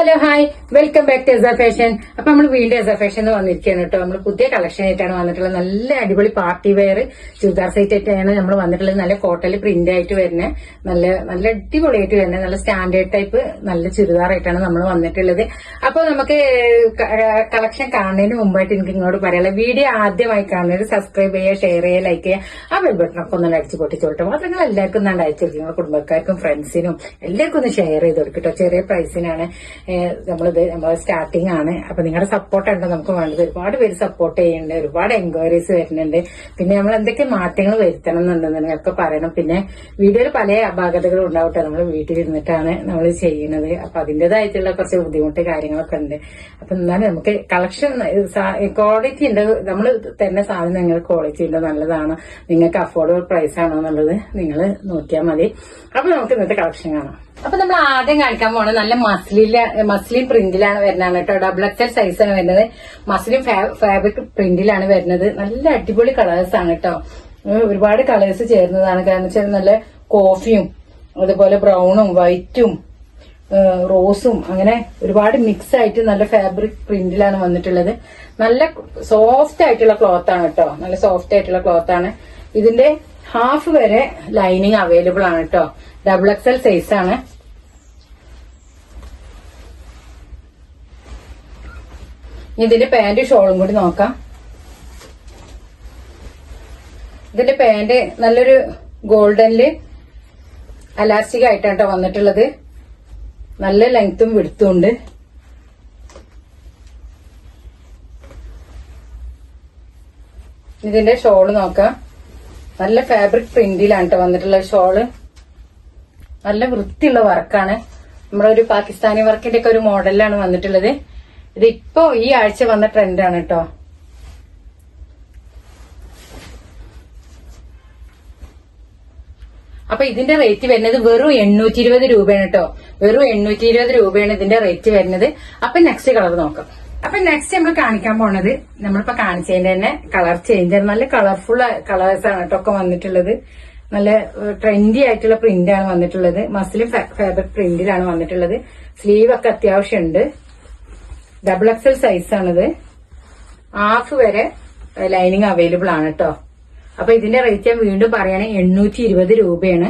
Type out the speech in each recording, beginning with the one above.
Hello hi welcome back to S fashion അപ്പൊ നമ്മൾ വീണ്ടും എസ ഫാഷൻ എന്ന് വന്നിരിക്കുകയാണ് കേട്ടോ. നമ്മൾ പുതിയ കളക്ഷൻ ആയിട്ടാണ് വന്നിട്ടുള്ളത്. നല്ല അടിപൊളി പാർട്ടി വെയർ ചുരിദാർ സെറ്റ് ആയിട്ടാണ് നമ്മൾ വന്നിട്ടുള്ളത്. നല്ല കോട്ടൽ പ്രിന്റ് ആയിട്ട് വരുന്നത് നല്ല നല്ല അടിപൊളിയായിട്ട് വരുന്നത് നല്ല സ്റ്റാൻഡേർഡ് ടൈപ്പ് നല്ല ചുരിദാർ ആയിട്ടാണ് നമ്മൾ വന്നിട്ടുള്ളത്. അപ്പോൾ നമുക്ക് കളക്ഷൻ കാണുന്നതിന് മുമ്പായിട്ട് എനിക്ക് ഇങ്ങോട്ട് പറയാനുള്ള വീഡിയോ ആദ്യമായി കാണുന്നത് സബ്സ്ക്രൈബ് ചെയ്യുക ഷെയർ ചെയ്യുക ലൈക്ക് ചെയ്യുക. ആ ബെൽ ബട്ടണൊക്കെ ഒന്ന് അടിച്ച് പൊട്ടിച്ചോട്ടെ മാത്രം എല്ലാവർക്കും നല്ല അയച്ചു കൊടുക്കും കുടുംബക്കാർക്കും ഫ്രണ്ട്സിനും എല്ലാവർക്കും ഒന്ന് ഷെയർ ചെയ്ത് കൊടുക്കട്ടോ ചെറിയ പ്രൈസിനാണ് നമ്മളിത് നമ്മൾ സ്റ്റാർട്ടിംഗ് ആണ്. അപ്പൊ നിങ്ങളുടെ സപ്പോർട്ട് സപ്പോർട്ടാണ് നമുക്ക് വേണ്ടത്? ഒരുപാട് പേര് സപ്പോർട്ട് ചെയ്യുന്നുണ്ട് ഒരുപാട് എൻക്വയറീസ് വരുന്നുണ്ട്. പിന്നെ നമ്മൾ എന്തൊക്കെ മാറ്റങ്ങൾ വരുത്തണം എന്നുണ്ടെന്ന് നിങ്ങൾക്ക് പറയണം. പിന്നെ വീഡിയോയിൽ പല അപാകതകളും ഉണ്ടാവട്ടെ നമ്മൾ വീട്ടിലിരുന്നിട്ടാണ് നമ്മൾ ചെയ്യുന്നത്. അപ്പൊ അതിന്റെതായിട്ടുള്ള കുറച്ച് ബുദ്ധിമുട്ട് കാര്യങ്ങളൊക്കെ ഉണ്ട്. അപ്പൊ എന്നാലും നമുക്ക് കളക്ഷൻ ക്വാളിറ്റി ഉണ്ട്. നമ്മൾ തന്നെ സാധനം നിങ്ങൾക്ക് ക്വാളിറ്റി ഉണ്ട്. നല്ലതാണ്. നിങ്ങൾക്ക് അഫോർഡബിൾ പ്രൈസ് ആണോ എന്നുള്ളത് നിങ്ങൾ നോക്കിയാൽ മതി. അപ്പൊ നമുക്ക് ഇന്നത്തെ കളക്ഷൻ കാണാം. അപ്പൊ നമ്മൾ ആദ്യം കാണിക്കാൻ പോണത് നല്ല മസ്ലില മസ്ലിൻ പ്രിന്റിലാണ് വരുന്നത് കേട്ടോ. ഡബിൾ എക്സൽ സൈസാണ് വരുന്നത്. മസ്ലിൻ ഫാബ്രിക് പ്രിന്റിലാണ് വരുന്നത്. നല്ല അടിപൊളി കളേഴ്സ് ആണ് കേട്ടോ. ഒരുപാട് കളേഴ്സ് ചേർന്നതാണ്. കാരണം വെച്ചാൽ നല്ല കോഫിയും അതുപോലെ ബ്രൗണും വൈറ്റും റോസും അങ്ങനെ ഒരുപാട് മിക്സ് ആയിട്ട് നല്ല ഫാബ്രിക് പ്രിന്റിലാണ് വന്നിട്ടുള്ളത്. നല്ല സോഫ്റ്റ് ആയിട്ടുള്ള ക്ലോത്ത് ആണ് കേട്ടോ. നല്ല സോഫ്റ്റ് ആയിട്ടുള്ള ക്ലോത്ത് ആണ്. ഇതിന്റെ ഹാഫ് വരെ ലൈനിങ് അവൈലബിൾ ആണ് കേട്ടോ. ഡബിൾ സൈസ് ആണ്. ഇതിന്റെ പാന്റ് ഷോളും കൂടി നോക്കാം. ഇതിന്റെ പാന്റ് നല്ലൊരു ഗോൾഡനിൽ അലാസ്റ്റിക് ആയിട്ടാണ് വന്നിട്ടുള്ളത്. നല്ല ലെങ്ത്തും വിടുത്തും ഉണ്ട്. ഇതിന്റെ ഷോൾ നോക്കാം. നല്ല ഫാബ്രിക് പ്രിന്റിലാണ് വന്നിട്ടുള്ള ഷോൾ നല്ല വൃത്തിയുള്ള വർക്കാണ്. നമ്മുടെ ഒരു പാകിസ്ഥാനി വർക്കിന്റെ ഒക്കെ ഒരു മോഡലാണ് വന്നിട്ടുള്ളത്. ഇത് ഇപ്പോ ഈ ആഴ്ച വന്ന ട്രെൻഡാണ് കേട്ടോ. അപ്പൊ ഇതിന്റെ റേറ്റ് വരുന്നത് വെറും എണ്ണൂറ്റി ഇരുപത് രൂപയാണ് കേട്ടോ. വെറും എണ്ണൂറ്റി ഇരുപത് രൂപയാണ് ഇതിന്റെ റേറ്റ് വരുന്നത്. അപ്പൊ നെക്സ്റ്റ് കളർ നോക്കാം. അപ്പൊ നെക്സ്റ്റ് നമ്മൾ കാണിക്കാൻ പോണത് നമ്മളിപ്പോ കാണിച്ചതിന്റെ തന്നെ കളർ ചേഞ്ച് നല്ല കളർഫുൾ കളേഴ്സ് ആണ് കേട്ടോ ഒക്കെ വന്നിട്ടുള്ളത്. നല്ല ട്രെൻഡി ആയിട്ടുള്ള പ്രിന്റാണ് വന്നിട്ടുള്ളത്. മസ്ലിം ഫാബ്രിക് പ്രിന്റിലാണ് വന്നിട്ടുള്ളത്. സ്ലീവ് ഒക്കെ അത്യാവശ്യമുണ്ട് ഡബിൾ എക്സൽ സൈസ് ആണിത്. ഹാഫ് വരെ ലൈനിങ് അവൈലബിൾ ആണ് കേട്ടോ അപ്പൊ ഇതിന്റെ റേറ്റ് ഞാൻ വീണ്ടും പറയണേ എണ്ണൂറ്റി ഇരുപത് രൂപയാണ്.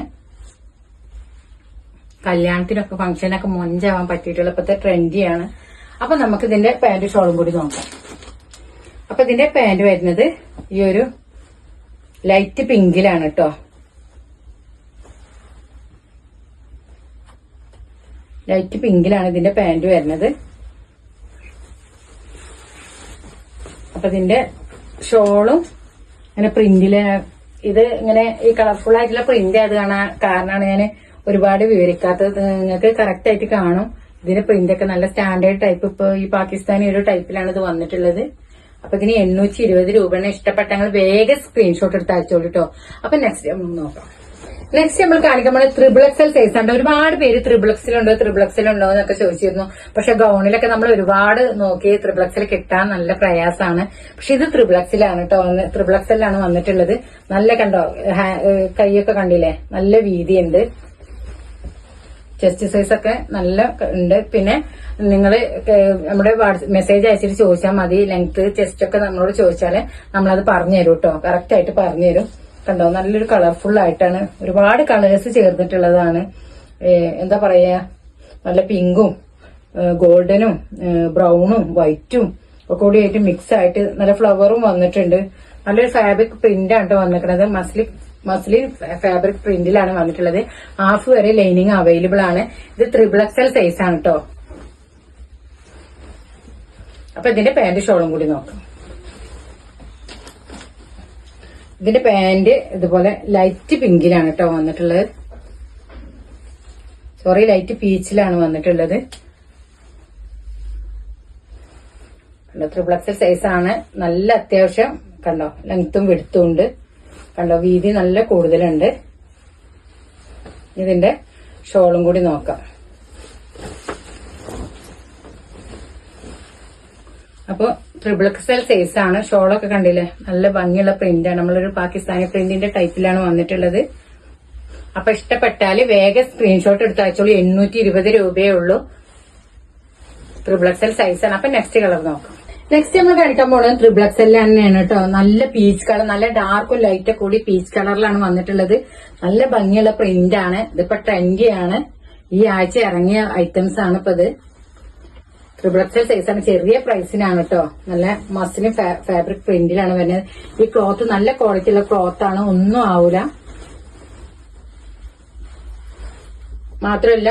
കല്യാണത്തിനൊക്കെ ഫംഗ്ഷനൊക്കെ മൊഞ്ചാവാൻ പറ്റിയിട്ടുള്ള ഇപ്പോഴത്തെ ട്രെൻഡിയാണ് അപ്പൊ നമുക്ക് ഇതിന്റെ പാന്റ് ഷോളും കൂടി നോക്കാം. അപ്പൊ ഇതിന്റെ പാന്റ് വരുന്നത് ഈ ഒരു ലൈറ്റ് പിങ്കിലാണ് കേട്ടോ ലൈറ്റ് പിങ്കിലാണ് ഇതിന്റെ പാന്റ് വരുന്നത്. അപ്പൊ ഇതിന്റെ ഷോളും അങ്ങനെ പ്രിന്റിൽ ഇത് ഇങ്ങനെ ഈ കളർഫുൾ ആയിട്ടുള്ള പ്രിന്റ് അത് കാണാൻ കാരണമാണ് ഞാൻ ഒരുപാട് വിവരിക്കാത്തത്. നിങ്ങൾക്ക് കറക്റ്റ് ആയിട്ട് കാണും. ഇതിന്റെ പ്രിന്റ് ഒക്കെ നല്ല സ്റ്റാൻഡേർഡ് ടൈപ്പ് ഇപ്പൊ ഈ പാകിസ്ഥാനി ഒരു ടൈപ്പിലാണ് ഇത് വന്നിട്ടുള്ളത്. അപ്പൊ ഇതിന് എണ്ണൂറ്റി ഇരുപത് രൂപയാണ് ഇഷ്ടപ്പെട്ടങ്ങൾ വേഗം സ്ക്രീൻഷോട്ട് എടുത്ത് അയച്ചോളൂ കേട്ടോ അപ്പൊ നെക്സ്റ്റ് നോക്കാം. നെക്സ്റ്റ് നമ്മൾ കാണിക്കുമ്പോൾ ത്രിബിൾ എക്സൽ സൈസ് ഉണ്ട് ഒരുപാട് പേര് ത്രിബിൾ എക്സിലുണ്ടോ ത്രിബിൾ എക്സിലുണ്ടോ എന്നൊക്കെ ചോദിച്ചിരുന്നു. പക്ഷെ ഗൗണിലൊക്കെ നമ്മൾ ഒരുപാട് നോക്കി ത്രിബിൾ എക്സിൽ കിട്ടാൻ നല്ല പ്രയാസമാണ്. പക്ഷെ ഇത് ത്രിബിൾ എക്സിലാണ് കേട്ടോ ത്രിബിൾ എക്സലാണ് വന്നിട്ടുള്ളത്. നല്ല കണ്ടോ കൈയൊക്കെ കണ്ടില്ലേ? നല്ല വീതിയുണ്ട്. ചെസ്റ്റ് സൈസ് ഒക്കെ നല്ല ഉണ്ട്. പിന്നെ നിങ്ങൾ നമ്മുടെ മെസ്സേജ് അയച്ചിട്ട് ചോദിച്ചാൽ മതി. ലെങ്ത് ചെസ്റ്റ് ഒക്കെ നമ്മളോട് ചോദിച്ചാൽ നമ്മളത് പറഞ്ഞു തരും കേട്ടോ കറക്റ്റ് ആയിട്ട് പറഞ്ഞു തരും കണ്ടോ? നല്ലൊരു കളർഫുൾ ആയിട്ടാണ് ഒരുപാട് കളേഴ്സ് ചേർന്നിട്ടുള്ളതാണ്. എന്താ പറയാ? നല്ല പിങ്കും ഗോൾഡനും ബ്രൗണും വൈറ്റും ഒക്കെ കൂടി ആയിട്ട് മിക്സ് ആയിട്ട് നല്ല ഫ്ലവറും വന്നിട്ടുണ്ട്. നല്ലൊരു ഫാബ്രിക് പ്രിന്റ് ആണ് ട്ടോ വന്നിട്ടുള്ളത് മസ്ലി മസ്ലി ഫാബ്രിക് പ്രിന്റിലാണ് വന്നിട്ടുള്ളത്. ഹാഫ് വരെ ലൈനിങ് അവൈലബിൾ ആണ്. ഇത് ത്രിബിൾ എക്സൽ സൈസ് ആണ് കേട്ടോ അപ്പൊ ഇതിന്റെ പാന്റ് ഷോളും കൂടി നോക്കാം. ഇതിന്റെ പാന്റ് ഇതുപോലെ ലൈറ്റ് പിങ്കിലാണ് കേട്ടോ വന്നിട്ടുള്ളത്. സോറി ലൈറ്റ് പീച്ചിലാണ് വന്നിട്ടുള്ളത്. കണ്ടോ എക്സൽ സൈസ് ആണ്. നല്ല അത്യാവശ്യം കണ്ടോ ലെങ്ത്തും വെടുത്തും ഉണ്ട്. കണ്ടോ വീതി നല്ല കൂടുതലുണ്ട്. ഇതിന്റെ ഷോളും കൂടി നോക്കാം. അപ്പൊ ട്രിപ്പിൾ എക്സൽ സൈസ് ആണ്. ഷോളൊക്കെ കണ്ടില്ലേ? നല്ല ഭംഗിയുള്ള പ്രിന്റാണ് നമ്മളൊരു പാകിസ്ഥാനി പ്രിന്റിന്റെ ടൈപ്പിലാണ് വന്നിട്ടുള്ളത്. അപ്പൊ ഇഷ്ടപ്പെട്ടാൽ വേഗം സ്ക്രീൻഷോട്ട് എടുത്ത് അയച്ചോളൂ. എണ്ണൂറ്റി ഇരുപത് രൂപയേ ഉള്ളൂ. ട്രിപ്പിൾ എക്സൽ സൈസ് ആണ്. അപ്പൊ നെക്സ്റ്റ് കളർ നോക്കാം. നെക്സ്റ്റ് നമ്മൾ കാണിക്കാൻ പോകുന്നത് ട്രിപ്പിൾ എക്സൽ തന്നെയാണ് കേട്ടോ. നല്ല പീച്ച് കളർ നല്ല ഡാർക്കും ലൈറ്റ് കൂടി പീച്ച് കളറിലാണ് വന്നിട്ടുള്ളത്. നല്ല ഭംഗിയുള്ള പ്രിന്റ് ആണ്. ഇതിപ്പോ ട്രെൻഡിയാണ് ഈ ആഴ്ച ഇറങ്ങിയ ഐറ്റംസ് ആണ് ഇപ്പൊ ഇത്. ട്രിപ്പിൾ എക്സൽ സൈസ് ആണ്. ചെറിയ പ്രൈസിനാണ് കേട്ടോ. നല്ല മസിന് ഫാബ്രിക് പ്രിന്റിലാണ് വരുന്നത്. ഈ ക്ലോത്ത് നല്ല ക്വാളിറ്റി ഉള്ള ക്ലോത്ത് ആണ്. ഒന്നും ആവൂല. മാത്രമല്ല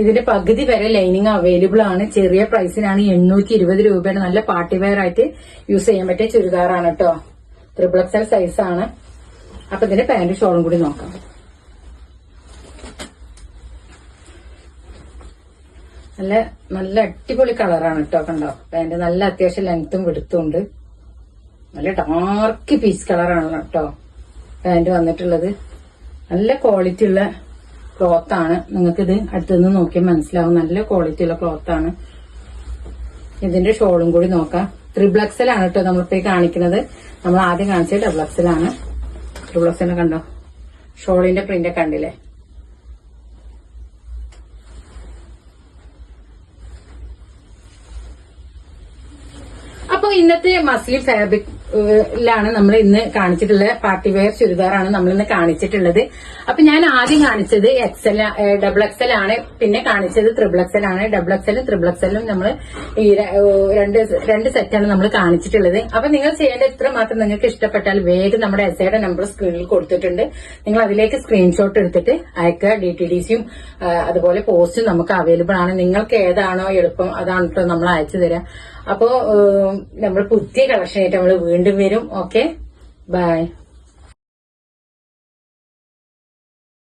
ഇതിന്റെ പകുതി വരെ ലൈനിങ് അവൈലബിൾ ആണ്. ചെറിയ പ്രൈസിനാണ് എണ്ണൂറ്റി ഇരുപത് രൂപയാണ്. നല്ല പാർട്ടി വെയർ ആയിട്ട് യൂസ് ചെയ്യാൻ പറ്റിയ ചുരിദാറാണ് കേട്ടോ. ത്രിപിൾ എക്സൽ ആണ്. അപ്പൊ ഇതിന്റെ പാന്റ് ഷോളും കൂടി നോക്കാം. നല്ല നല്ല അടിപൊളി കളറാണ് കേട്ടോ കണ്ടോ? പാന്റ് നല്ല അത്യാവശ്യം ലെങ്ത്തും വെടുത്തുണ്ട് നല്ല ഡാർക്ക് പീസ് കളറാണ് കേട്ടോ പാന്റ് വന്നിട്ടുള്ളത്. നല്ല ക്വാളിറ്റി ഉള്ള ക്ലോത്ത് ആണ്. നിങ്ങൾക്ക് ഇത് അടുത്തുനിന്ന് നോക്കിയാൽ മനസ്സിലാവും. നല്ല ക്വാളിറ്റി ഉള്ള ക്ലോത്ത് ആണ്. ഇതിന്റെ ഷോളും കൂടി നോക്കാം. ത്രിബിൾ എക്സൽ ആണ് കേട്ടോ നമ്മളിപ്പോ കാണിക്കുന്നത്. നമ്മൾ ആദ്യം കാണിച്ചത് ഡബിൾ ആണ്. ത്രിബിൾ എക്സൽ കണ്ടോ? ഷോളിന്റെ പ്രിന്റ് കണ്ടില്ലേ? അപ്പൊ മസിൽ ഫാബ്രിക് ാണ് നമ്മൾ ഇന്ന് കാണിച്ചിട്ടുള്ള പാർട്ടി വെയർ ചുരിദാറാണ് നമ്മൾ ഇന്ന് കാണിച്ചിട്ടുള്ളത്. അപ്പൊ ഞാൻ ആദ്യം കാണിച്ചത് എക്സൽ ഡബിൾ എക്സൽ ആണ്. പിന്നെ കാണിച്ചത് ത്രിബിൾ എക്സൽ ആണ്. ഡബിൾ എക്സലും ത്രിബിൾ എക്സലും നമ്മൾ ഈ രണ്ട് രണ്ട് സെറ്റാണ് നമ്മൾ കാണിച്ചിട്ടുള്ളത്. അപ്പൊ നിങ്ങൾ ചെയ്യേണ്ട ഇത്ര മാത്രം നിങ്ങൾക്ക് ഇഷ്ടപ്പെട്ടാൽ വേഗം നമ്മുടെ എസ് ഐയുടെ നമ്പർ സ്ക്രീനിൽ കൊടുത്തിട്ടുണ്ട്. നിങ്ങൾ അതിലേക്ക് സ്ക്രീൻഷോട്ട് എടുത്തിട്ട് അയക്കുക. ഡി ടി ഡി സിയും അതുപോലെ പോസ്റ്റും നമുക്ക് അവൈലബിൾ ആണ്. നിങ്ങൾക്ക് ഏതാണോ എളുപ്പം അതാണ് നമ്മൾ അയച്ചു തരാം. അപ്പോ നമ്മൾ പുതിയ കളക്ഷൻ ആയിട്ട് നമ്മൾ വീണ്ടും വരും. Okay bye